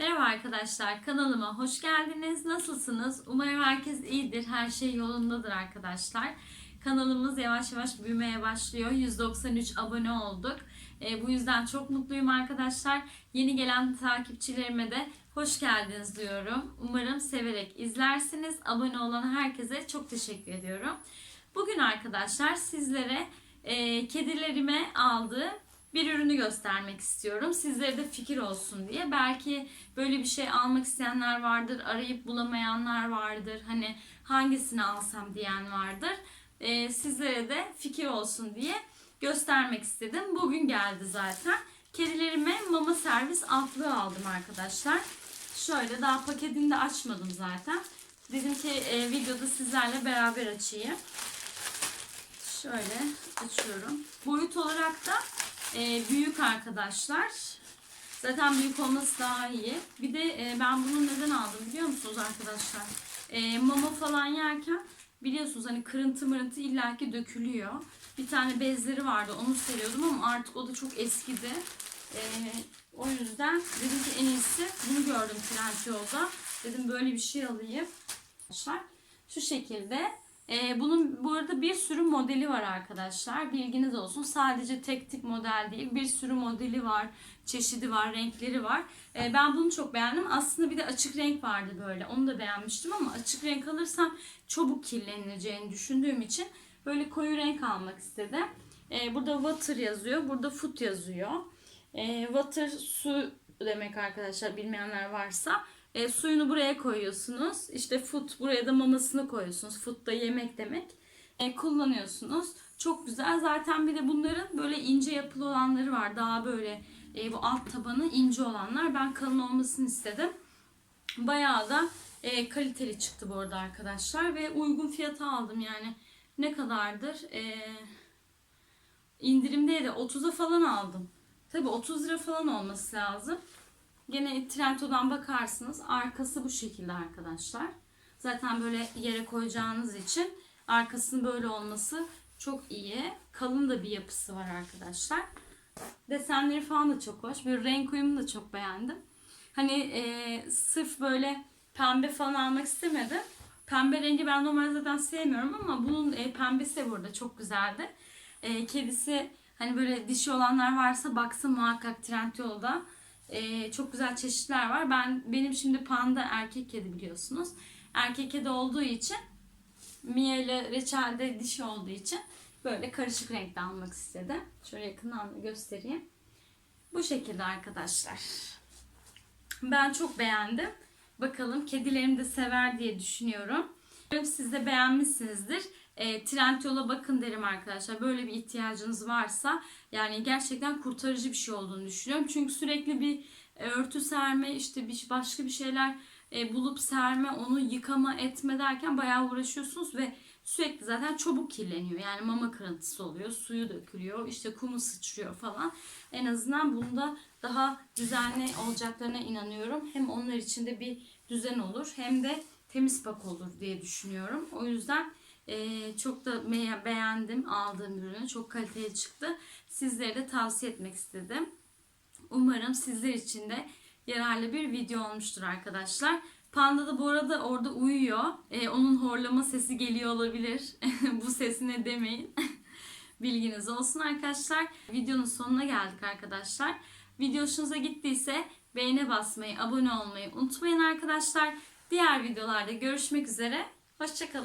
Merhaba arkadaşlar, kanalıma hoş geldiniz. Nasılsınız? Umarım herkes iyidir, her şey yolundadır arkadaşlar. Kanalımız yavaş yavaş büyümeye başlıyor. 193 abone olduk. E, bu yüzden çok mutluyum arkadaşlar. Yeni gelen takipçilerime de hoş geldiniz diyorum. Umarım severek izlersiniz. Abone olan herkese çok teşekkür ediyorum. Bugün arkadaşlar sizlere e, kedilerime aldığım bir ürünü göstermek istiyorum. Sizlere de fikir olsun diye. Belki böyle bir şey almak isteyenler vardır, arayıp bulamayanlar vardır. Hani hangisini alsam diyen vardır. Ee, sizlere de fikir olsun diye göstermek istedim. Bugün geldi zaten. Kedilerime mama servis altlığı aldım arkadaşlar. Şöyle daha paketini de açmadım zaten. Dedim ki e, videoda sizlerle beraber açayım. Şöyle açıyorum. Boyut olarak da e, büyük arkadaşlar. Zaten büyük olması daha iyi. Bir de e, ben bunu neden aldım biliyor musunuz arkadaşlar? E, mama falan yerken biliyorsunuz hani kırıntı mırıntı illaki dökülüyor. Bir tane bezleri vardı onu seriyordum ama artık o da çok eskidi. E, o yüzden dedim ki en iyisi bunu gördüm Trendyol'da. Dedim böyle bir şey alayım. Arkadaşlar şu şekilde ee, bunun bu arada bir sürü modeli var arkadaşlar. Bilginiz olsun. Sadece tek tip model değil. Bir sürü modeli var. Çeşidi var. Renkleri var. Ee, ben bunu çok beğendim. Aslında bir de açık renk vardı böyle. Onu da beğenmiştim ama açık renk alırsam çabuk kirleneceğini düşündüğüm için böyle koyu renk almak istedim. Ee, burada water yazıyor. Burada food yazıyor. Ee, water su demek arkadaşlar bilmeyenler varsa. E, suyunu buraya koyuyorsunuz. İşte food buraya da mamasını koyuyorsunuz. Food da yemek demek. E, kullanıyorsunuz. Çok güzel. Zaten bir de bunların böyle ince yapılı olanları var. Daha böyle e, bu alt tabanı ince olanlar. Ben kalın olmasını istedim. Bayağı da e, kaliteli çıktı bu arada arkadaşlar. Ve uygun fiyata aldım yani. Ne kadardır? E, indirimdeydi. 30'a falan aldım. Tabi 30 lira falan olması lazım. Gene Trendyol'dan bakarsınız. Arkası bu şekilde arkadaşlar. Zaten böyle yere koyacağınız için arkasının böyle olması çok iyi. Kalın da bir yapısı var arkadaşlar. Desenleri falan da çok hoş. Böyle renk uyumunu da çok beğendim. Hani e, sırf böyle pembe falan almak istemedim. Pembe rengi ben normalde zaten sevmiyorum ama bunun e, pembesi burada çok güzeldi. E, kedisi hani böyle dişi olanlar varsa baksın muhakkak Trendyol'da. Ee, çok güzel çeşitler var. Ben benim şimdi panda erkek kedi biliyorsunuz. Erkek kedi olduğu için Mia ile Reçel de dişi olduğu için böyle karışık renkte almak istedim. Şöyle yakından göstereyim. Bu şekilde arkadaşlar. Ben çok beğendim. Bakalım kedilerim de sever diye düşünüyorum. Umarım siz de beğenmişsinizdir. E, Trendyol'a bakın derim arkadaşlar. Böyle bir ihtiyacınız varsa yani gerçekten kurtarıcı bir şey olduğunu düşünüyorum. Çünkü sürekli bir e, örtü serme işte bir başka bir şeyler e, bulup serme onu yıkama etme derken bayağı uğraşıyorsunuz ve sürekli zaten çabuk kirleniyor. Yani mama kırıntısı oluyor, suyu dökülüyor, işte kumu sıçrıyor falan. En azından bunda daha düzenli olacaklarına inanıyorum. Hem onlar için de bir düzen olur hem de temiz pak olur diye düşünüyorum. O yüzden ee, çok da beğendim aldığım ürünü. Çok kaliteli çıktı. Sizlere de tavsiye etmek istedim. Umarım sizler için de yararlı bir video olmuştur arkadaşlar. Panda da bu arada orada uyuyor. Ee, onun horlama sesi geliyor olabilir. bu sesine demeyin. Bilginiz olsun arkadaşlar. Videonun sonuna geldik arkadaşlar. Video hoşunuza gittiyse beğene basmayı, abone olmayı unutmayın arkadaşlar. Diğer videolarda görüşmek üzere. Hoşçakalın.